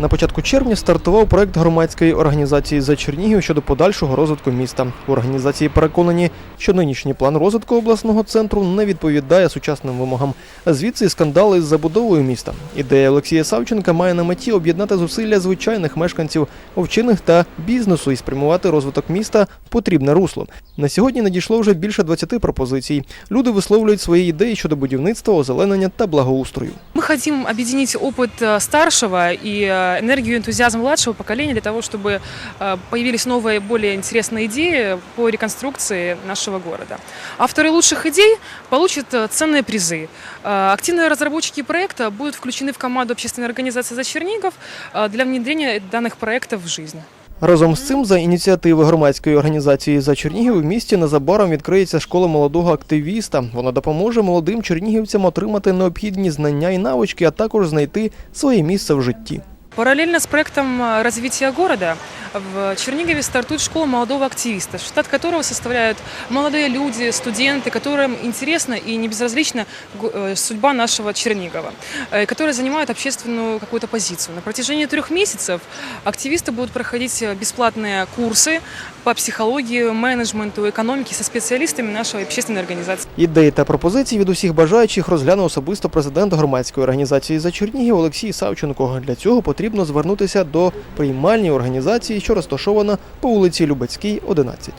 На початку червня стартував проект громадської організації за Чернігів щодо подальшого розвитку міста. У організації переконані, що нинішній план розвитку обласного центру не відповідає сучасним вимогам. А Звідси і скандали з забудовою міста. Ідея Олексія Савченка має на меті об'єднати зусилля звичайних мешканців, овчинних та бізнесу і спрямувати розвиток міста в потрібне русло. На сьогодні надійшло вже більше 20 пропозицій. Люди висловлюють свої ідеї щодо будівництва, озеленення та благоустрою. Мы хотим объединить опыт э, старшего и э, энергию и энтузиазм младшего поколения для того, чтобы э, появились новые, более интересные идеи по реконструкции нашего города. Авторы лучших идей получат э, ценные призы. Э, Активные разработчики проекта будут включены в команду общественной организации «За Чернигов» э, для внедрения данных проектов в жизнь. Разом з цим, за ініціативи громадської організації за Чернігів, в місті незабаром відкриється школа молодого активіста. Вона допоможе молодим чернігівцям отримати необхідні знання і навички, а також знайти своє місце в житті. Параллельно с проектом э, развития города в Чернигове стартует школа молодого активиста, штат которого составляют молодые люди, студенты, которым интересна и не безразлична гу- э, судьба нашего Чернигова, э, которые занимают общественную какую-то позицию. На протяжении трех месяцев активисты будут проходить э, бесплатные курсы по психології, менеджменту, економіки зі спеціалістами нашої общественної організації. Ідеї та пропозиції від усіх бажаючих розглянув особисто президент громадської організації за Чернігів Олексій Савченко. Для цього потрібно звернутися до приймальні організації, що розташована по вулиці Любецькій, 11.